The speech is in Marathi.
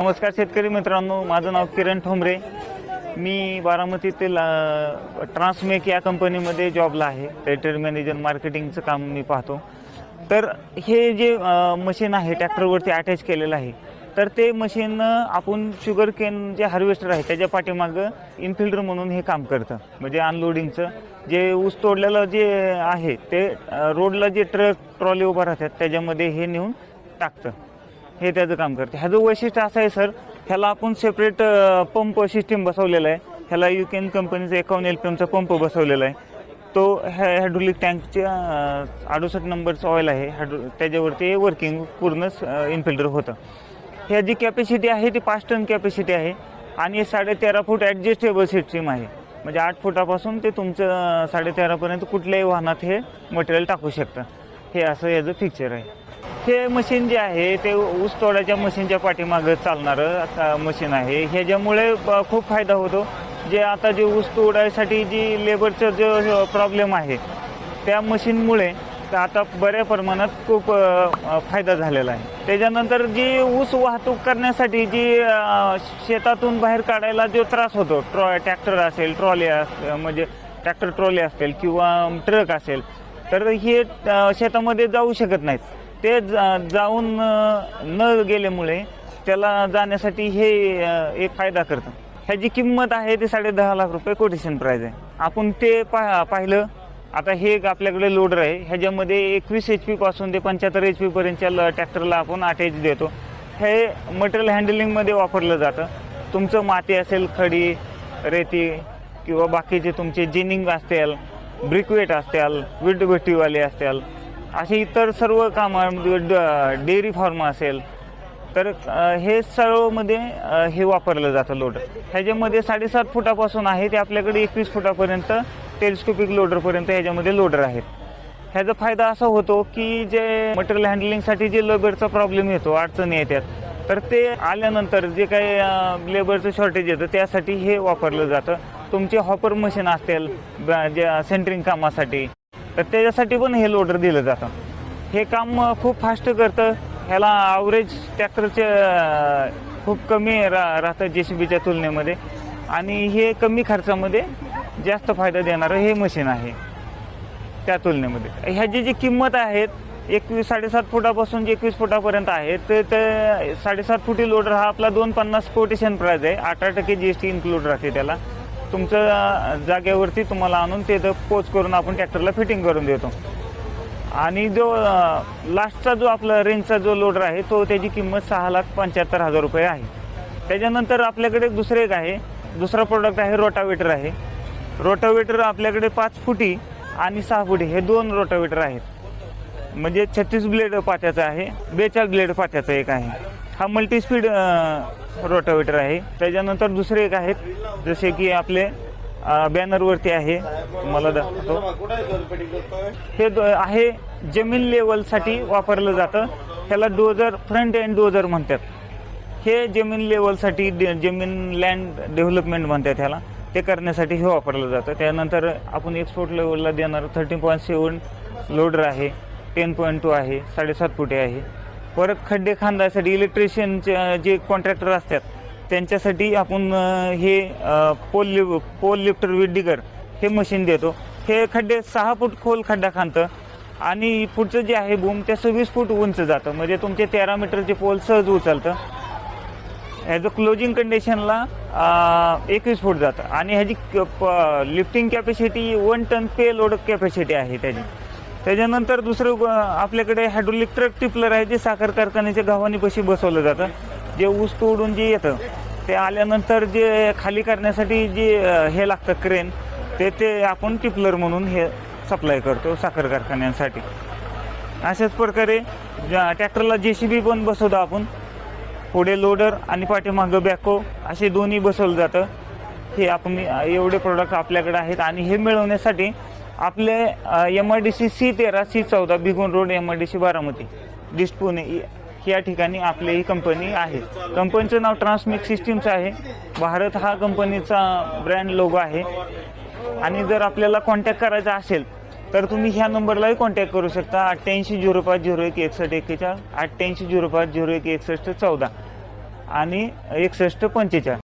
नमस्कार शेतकरी मित्रांनो माझं नाव किरण ठोंबरे. मी बारामतीतील ट्रान्समेक या कंपनीमध्ये जॉबला आहे. टेरिटरी मॅनेजर मार्केटिंगचं काम मी पाहतो. तर हे जे मशीन आहे ट्रॅक्टरवरती अटॅच केलेलं आहे तर ते मशीन आपण शुगर केन जे हार्वेस्टर आहे त्याच्या पाठीमागं इनफिल्डर म्हणून हे काम करतं. म्हणजे अनलोडिंगचं जे ऊस तोडलेलं जे आहे ते रोडला जे ट्रक ट्रॉली उभं राहतात त्याच्यामध्ये हे नेऊन टाकतं. हे त्याचं काम करते. ह्याचं वैशिष्ट्य असं आहे सर ह्याला आपण सेपरेट पंप सिस्टीम बसवलेला आहे. ह्याला युकेन कंपनीचा एकावन्न एल पी एमचा पंप बसवलेला आहे. तो ह्या हायड्रोलिक टँकच्या अडुसष्ट नंबरचं ऑइल आहे. हायड्रो त्याच्यावरती वर्किंग पूर्ण इनफिल्टर होतं. ह्या जी कॅपॅसिटी आहे ती पाच टन कॅपॅसिटी आहे. आणि साडे तेरा फूट ॲडजस्टेबल सिस्टीम आहे. म्हणजे आठ फुटापासून ते तुमचं साडेतेरापर्यंत कुठल्याही वाहनात हे मटेरियल टाकू शकतं. हे असं याचं फीचर आहे. हे मशीन जे आहे ते ऊस तोडाच्या मशीनच्या पाठीमागं चालणारं मशीन आहे. ह्याच्यामुळे खूप फायदा होतो. जे आता जे ऊस तोडायसाठी जी लेबरचं जो प्रॉब्लेम आहे त्या मशीनमुळे आता बऱ्या प्रमाणात खूप फायदा झालेला आहे. त्याच्यानंतर जी ऊस वाहतूक करण्यासाठी जी शेतातून बाहेर काढायला जो त्रास होतो ट्रॉ ट्रॅक्टर असेल ट्रॉली अस- म्हणजे ट्रॅक्टर ट्रॉली असेल किंवा ट्रक असेल तर हे शेतामध्ये जाऊ शकत नाहीत. ते जा- जाऊन न गेल्यामुळे त्याला जाण्यासाठी हे एक फायदा करतं. ह्याची किंमत आहे ते साडे दहा लाख रुपये कोटेशन प्राईज आहे. आपण ते पा पाहिलं. आता हे एक आपल्याकडे लोडर आहे. ह्याच्यामध्ये एकवीस एच पी पासून ते पंच्याहत्तर एच पी पर्यंतच्या ट्रॅक्टरला आपण अटॅच देतो. हे मटेरियल हँडलिंगमध्ये वापरलं जातं. तुमचं माती असेल खडी रेती किंवा बाकीचे तुमचे जिनिंग असतील ब्रिकवेट असतील विटभट्टीवाले असतील असे इतर सर्व कामामध्ये म्हणजे ड- डेअरी फार्म असेल तर हे सर्वमध्ये हे वापरलं जातं लोडर ह्याच्यामध्ये साडेसात फुटापासून आहे ते आपल्याकडे एकवीस फुटापर्यंत टेलिस्कोपिक लोडरपर्यंत ह्याच्यामध्ये लोडर आहेत. ह्याचा फायदा असा होतो की जे मटेरियल हँडलिंगसाठी जे लेबरचा प्रॉब्लेम येतो अडचणी येतात तर ते आल्यानंतर जे काही लेबरचं शॉर्टेज येतं त्यासाठी हे वापरलं जातं. तुमचे हॉपर मशीन असतील ब- जे सेंटरिंग कामासाठी. तर त्याच्यासाठी पण हे लोडर दिलं जातं. हे काम खूप फास्ट करतं. ह्याला ॲव्हरेज ट्रॅक्टरचे खूप कमी रा राहतं जे सी बीच्या तुलनेमध्ये. आणि हे कमी खर्चामध्ये जास्त फायदा देणारं हे मशीन आहे. त्या तुलनेमध्ये. ह्याची जी किंमत आहेत एकवीस साडेसात फुटापासून जे एकवीस फुटापर्यंत आहे तर ते साडेसात फुटी लोडर हा आपला दोन पन्नास कोटेशन प्राईज आहे. अठरा टक्के जी एस टी इन्क्लूड राहते त्याला. तुमचं जागेवरती तुम्हाला आणून ते पोच करून आपण ट्रॅक्टरला फिटिंग करून देतो. आणि जो लास्टचा जो आपला रेंजचा जो लोडर आहे तो त्याची किंमत सहा लाख पंच्याहत्तर हजार रुपये आहे. त्याच्यानंतर आपल्याकडे दुसरं एक आहे. दुसरा प्रोडक्ट आहे रोटावेटर आहे. रोटावेटर आपल्याकडे पाच फुटी आणि सहा फुटी हे दोन रोटावेटर आहेत. म्हणजे छत्तीस ब्लेड पात्याचं आहे बेचाळीस ब्लेड पात्याचं एक आहे. हा मल्टीस्पीड रोटावेटर आहे. त्याच्यानंतर दुसरे एक आहेत. जसे की आपले बॅनरवरती आहे. तुम्हाला दाखवतो. हे दो- आहे जमीन लेवलसाठी वापरलं जातं. ह्याला डोजर फ्रंट एंड डोजर म्हणतात. हे जमीन लेवलसाठी जमीन लँड डेव्हलपमेंट म्हणतात ह्याला. ते करण्यासाठी हे वापरलं जातं. त्यानंतर आपण एक्सपोर्ट लेवलला देणार. थर्टीन पॉईंट सेवन लोडर आहे. टेन पॉईंट टू आहे. साडेसात फुटे आहे. परत खड्डे खांदायसाठी इलेक्ट्रिशियनचे जे कॉन्ट्रॅक्टर असतात त्यांच्यासाठी आपण हे पोल लि पोल लिफ्टर विथ डिगर हे मशीन देतो. हे खड्डे सहा फूट खोल खड्डा खांदतं आणि पुढचं जे आहे बूम ते सव्वीस फूट उंच जातं. म्हणजे तुमचे तेरा मीटरचे पोल सहज उचलतं. ॲज अ क्लोजिंग कंडिशनला एकवीस फूट जातं. आणि ह्याची lifting capacity one ton payload capacity आहे त्याची. त्याच्यानंतर दुसरं आपल्याकडे हायड्रोलिक ट्रक टिपलर आहे जे साखर कारखान्याच्या गव्हाणीपाशी बसवलं जातं. जे ऊस तोडून जे येतं ते आल्यानंतर जे खाली करण्यासाठी जे हे लागतं क्रेन ते ते आपण टिपलर म्हणून हे सप्लाय करतो साखर कारखान्यांसाठी. अशाच प्रकारे ज्या- ट्रॅक्टरला जे सी बी पण बसवतो आपण पुढे लोडर आणि पाठीमागं बॅको असे दोन्ही बसवलं जातं. हे आपण एवढे प्रोडक्ट आपल्याकडे आहेत आणि हे मिळवण्यासाठी आपले M I D C C तेरा सी चौदा बिगुन road M I D C Baramati dist Pune या ठिकाणी आपली ही कंपनी आहे. कंपनीचं नाव ट्रान्समिक सिस्टीम्स आहे. भारत हा कंपनीचा ब्रँड लोगो आहे. आणि जर आपल्याला कॉन्टॅक्ट करायचा असेल तर तुम्ही ह्या नंबरलाही कॉन्टॅक्ट करू शकता. अठ्ठ्याऐंशी झिरो पाच झिरो एक एकसष्ट एक्केचाळीस अठ्ठ्याऐंशी झिरो पाच झिरो एक एकसष्ट चौदा आणि एकसष्ट पंचेचाळीस.